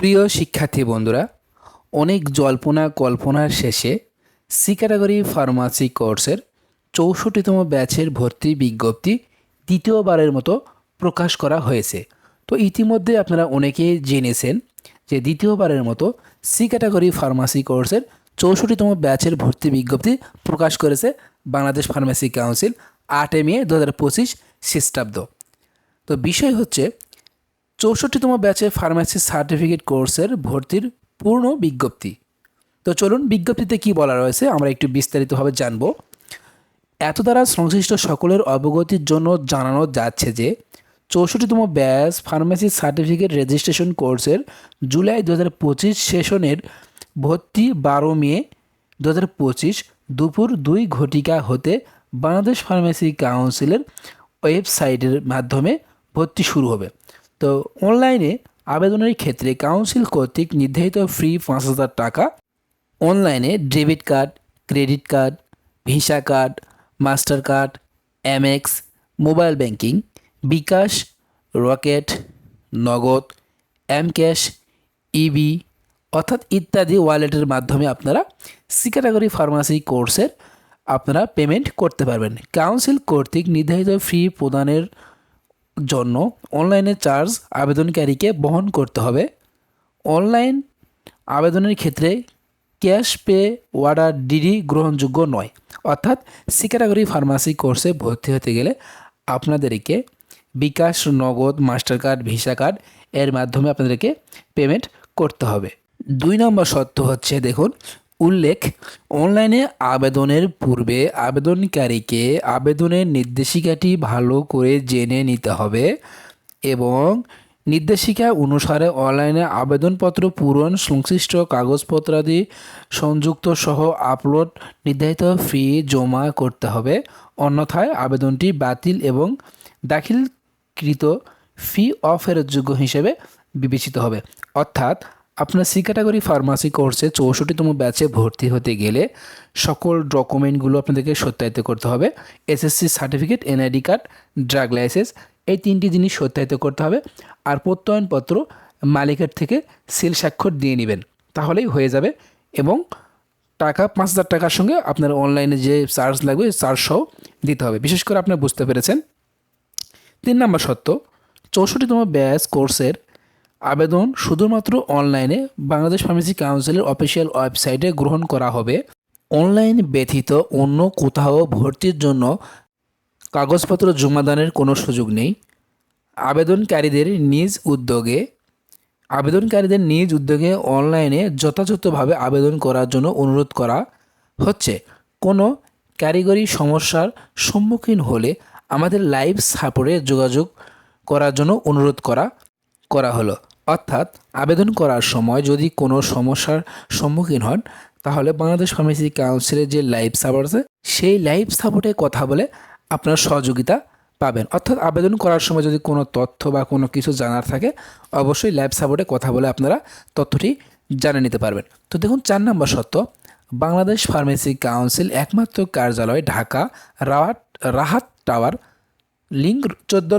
প্রিয় শিক্ষার্থী বন্ধুরা, অনেক জল্পনা কল্পনার শেষে সি ক্যাটাগরি ফার্মাসি কোর্সের চৌষট্টিতম ব্যাচের ভর্তি বিজ্ঞপ্তি দ্বিতীয়বারের মতো প্রকাশ করা হয়েছে। তো ইতিমধ্যে আপনারা অনেকেই জেনেছেন যে দ্বিতীয়বারের মতো সি ক্যাটাগরি ফার্মাসি কোর্সের চৌষট্টিতম ব্যাচের ভর্তি বিজ্ঞপ্তি প্রকাশ করেছে বাংলাদেশ ফার্মেসি কাউন্সিল আটে মে দু হাজার পঁচিশ খ্রিস্টাব্দ। তো বিষয় হচ্ছে চৌষট্টিতম ব্যাচে ফার্মেসি সার্টিফিকেট কোর্সের ভর্তির পূর্ণ বিজ্ঞপ্তি। তো চলুন বিজ্ঞপ্তিতে কি বলা রয়েছে, আমরা একটু বিস্তারিতভাবে জানব। এত দ্বারা সংশ্লিষ্ট সকলের অবগতির জন্য জানানো যাচ্ছে যে, চৌষট্টিতম ব্যাচ ফার্মেসি সার্টিফিকেট রেজিস্ট্রেশন কোর্সের জুলাই দু হাজার পঁচিশ সেশনের ভর্তি বারো মে দু হাজার পঁচিশ দুপুর দুই ঘটিকা হতে বাংলাদেশ ফার্মেসি কাউন্সিলের ওয়েবসাইটের মাধ্যমে ভর্তি শুরু হবে। তো অনলাইনে আবেদনের ক্ষেত্রে কাউন্সিল কর্তৃক নির্ধারিত ফ্রি পাঁচ হাজার টাকা। অনলাইনে debit card, credit card, Visa card, master card, MX, mobile banking, bKash, Rocket, Nagad M cash EB অর্থাৎ ইত্যাদি ওয়ালেটের মাধ্যমে আপনারা সি ক্যাটাগরি ফার্মাসি কোর্সের আপনারা পেমেন্ট করতে পারবেন। কাউন্সিল কর্তৃক নির্ধারিত ফি প্রদানের জন্য অনলাইনে চার্জ আবেদনকারীকে বহন করতে হবে। অনলাইন আবেদনের ক্ষেত্রে ক্যাশ পে ওয়ার্ডার ডিডি গ্রহণযোগ্য নয়। অর্থাৎ সি ক্যাটাগরি ফার্মাসি কোর্সে ভর্তি হতে গেলে আপনাদেরকে বিকাশ, নগদ মাস্টার কার্ড ভিসা কার্ড এর মাধ্যমে আপনাদেরকে পেমেন্ট করতে হবে। দুই নম্বর শর্ত হচ্ছে, দেখুন উল্লেখ, অনলাইনে আবেদনের পূর্বে আবেদনকারীকে আবেদনের নির্দেশিকাটি ভালো করে জেনে নিতে হবে এবং নির্দেশিকা অনুসারে অনলাইনে আবেদনপত্র পূরণ, সংশ্লিষ্ট কাগজপত্রাদি সংযুক্ত সহ আপলোড, নির্ধারিত ফি জমা করতে হবে। অন্যথায় আবেদনটি বাতিল এবং দাখিলকৃত ফি অফেরতযোগ্য হিসেবে বিবেচিত হবে। অর্থাৎ আপনার সি ক্যাটাগরি ফার্মাসি কোর্সে চৌষট্টিতম ব্যাচে ভর্তি হতে গেলে সকল ডকুমেন্টগুলো আপনাদেরকে সত্যায়িত করতে হবে। SSC certificate NID card drug licence এই তিনটি জিনিস সত্যায়িত করতে হবে আর প্রত্যয়নপত্র মালিকের থেকে সিল স্বাক্ষর দিয়ে নেবেন। তাহলেই হয়ে যাবে এবং টাকা পাঁচ হাজার টাকার সঙ্গে আপনার অনলাইনে যে চার্জ লাগবে চার্জ সহ দিতে হবে। বিশেষ করে আপনারা বুঝতে পেরেছেন। তিন নম্বর সত্য চৌষট্টিতম ব্যাচ কোর্সের আবেদন শুধুমাত্র অনলাইনে বাংলাদেশ ফার্মেসি কাউন্সিলের অফিসিয়াল ওয়েবসাইটে গ্রহণ করা হবে। অনলাইন ব্যতীত অন্য কোথাও ভর্তির জন্য কাগজপত্র জমাদানের কোনো সুযোগ নেই। আবেদনকারীদের নিজ উদ্যোগে, আবেদনকারীদের নিজ উদ্যোগে অনলাইনে যথাযথভাবে আবেদন করার জন্য অনুরোধ করা হচ্ছে। কোনো কারিগরি সমস্যার সম্মুখীন হলে আমাদের লাইভ সাপোর্টে যোগাযোগ করার জন্য অনুরোধ করা করা হলো। অর্থাৎ আবেদন করার সময় যদি কোনো সমস্যার সম্মুখীন হন, তাহলে বাংলাদেশ ফার্মেসি কাউন্সিলের যে লাইভ সাপোর্ট আছে, সেই লাইভ সাপোর্টে কথা বলে আপনার সহযোগিতা পাবেন। অর্থাৎ আবেদন করার সময় যদি কোনো তথ্য বা কোনো কিছু জানার থাকে, অবশ্যই ল্যাব সাপোর্টে কথা বলে আপনারা তথ্যটি জানে নিতে পারবেন। তো দেখুন, চার নম্বর সত্য বাংলাদেশ ফার্মেসি কাউন্সিল একমাত্র কার্যালয় ঢাকা রাহাত রাহাত টাওয়ার লিঙ্ক চোদ্দ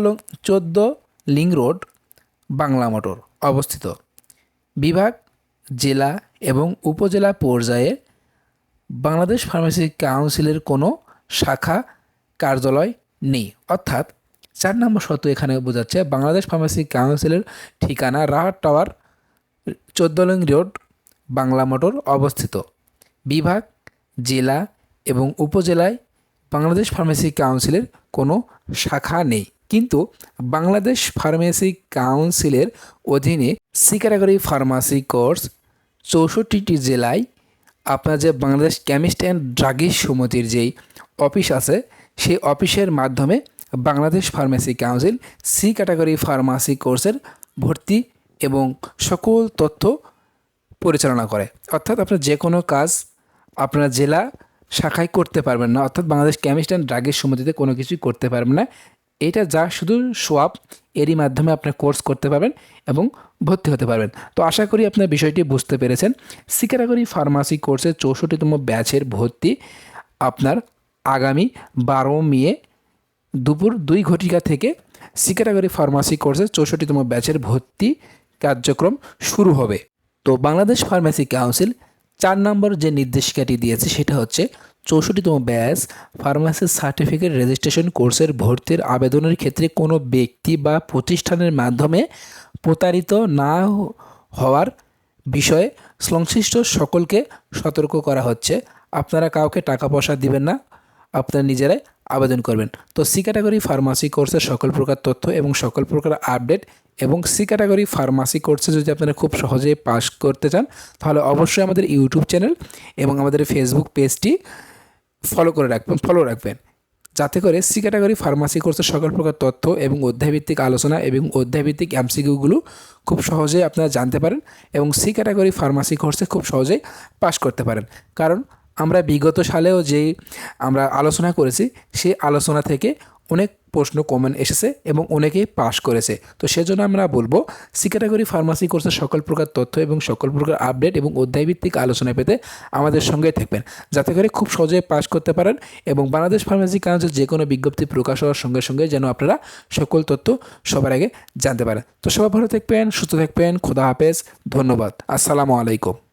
চোদ্দ লিঙ্ক রোড, বাংলা মোটর। অবস্থিত। বিভাগ, জেলা এবং উপজেলা পর্যায়ে বাংলাদেশ ফার্মেসি কাউন্সিলের কোনো শাখা কার্যালয় নেই। অর্থাৎ চার নম্বর শর্ত এখানে বোঝাচ্ছে, বাংলাদেশ ফার্মেসি কাউন্সিলের ঠিকানা রাহাট টাওয়ার চোদ্দলিং রোড, বাংলা মোটর অবস্থিত। বিভাগ, জেলা এবং উপজেলায় বাংলাদেশ ফার্মেসি কাউন্সিলের কোনো শাখা নেই। কিন্তু বাংলাদেশ ফার্মেসি কাউন্সিলের অধীনে সি ক্যাটাগরি ফার্মাসি কোর্স চৌষট্টিটি জেলায় আপনার যে বাংলাদেশ কেমিস্ট অ্যান্ড ড্রাগিস্ট সমিতির যেই অফিস আছে, সেই অফিসের মাধ্যমে Bangladesh pharmacy council C category pharmacy কোর্সের ভর্তি এবং সকল তথ্য পরিচালনা করে। অর্থাৎ আপনার যে কোনো কাজ আপনার জেলা শাখায় করতে পারবেন না, অর্থাৎ বাংলাদেশ কেমিস্ট অ্যান্ড ড্রাগের সমিতিতে কোনো কিছুই করতে পারবেন না। এটা যা শুধু সোয়াব এরই মাধ্যমে আপনার কোর্স করতে পারবেন এবং ভর্তি হতে পারবেন। তো আশা করি আপনার বিষয়টি বুঝতে পেরেছেন। সি ক্যাটাগরি ফার্মাসি কোর্সের চৌষট্টিতম ব্যাচের ভর্তি আপনার আগামী বারো মে দুপুর দুই ঘটিকা থেকে সি ক্যাটাগরি ফার্মাসি কোর্সের চৌষট্টিতম ব্যাচের ভর্তি কার্যক্রম শুরু হবে। তো বাংলাদেশ ফার্মেসি কাউন্সিল চার নম্বর যে নির্দেশিকাটি দিয়েছে সেটা হচ্ছে চৌষট্টিতম ব্যাচ, ফার্মাসি সার্টিফিকেট রেজিস্ট্রেশন কোর্সের ভর্তির আবেদনের ক্ষেত্রে কোনো ব্যক্তি বা প্রতিষ্ঠানের মাধ্যমে প্রতারিত না হওয়ার বিষয়ে সংশ্লিষ্ট সকলকে সতর্ক করা হচ্ছে। আপনারা কাউকে টাকা পয়সা দিবেন না, আপনারা নিজেরাই আবেদন করবেন। তো সি ক্যাটাগরি ফার্মাসি কোর্সের সকল প্রকার তথ্য এবং সকল প্রকার আপডেট এবং সি ক্যাটাগরি ফার্মাসি কোর্সে যদি আপনারা খুব সহজে পাস করতে চান, তাহলে অবশ্যই আমাদের ইউটিউব চ্যানেল এবং আমাদের ফেসবুক পেজটি ফলো করে রাখবেন ফলো রাখবেন। যাতে করে সি ক্যাটাগরি ফার্মাসি কোর্সের সকল প্রকার তথ্য এবং অধ্যায়ভিত্তিক আলোচনা এবং অধ্যায়ভিত্তিক এমসিকিউগুলো খুব সহজেই আপনারা জানতে পারেন এবং সি ক্যাটাগরি ফার্মাসি কোর্সে খুব সহজেই পাশ করতে পারেন। কারণ আমরা বিগত সালেও যেই আমরা আলোচনা করেছি, সেই আলোচনা থেকে অনেক প্রশ্ন কমেন্ট এসেছে এবং অনেকেই পাশ করেছে। তো সেজন্য আমরা বলব সি ক্যাটাগরি ফার্মাসি কোর্সের সকল প্রকার তথ্য এবং সকল প্রকার আপডেট এবং অধ্যায়ভিত্তিক আলোচনা পেতে আমাদের সঙ্গে থাকবেন। যাতে করে খুব সহজে পাশ করতে পারেন এবং বাংলাদেশ ফার্মাসি কাউন্সিল যে কোনো বিজ্ঞপ্তি প্রকাশ হওয়ার সঙ্গে সঙ্গে যেন আপনারা সকল তথ্য সবার আগে জানতে পারেন। তো সবাই ভালো থাকবেন, সুস্থ থাকবেন, খোদা হাফেজ, ধন্যবাদ, আসসালামু আলাইকুম।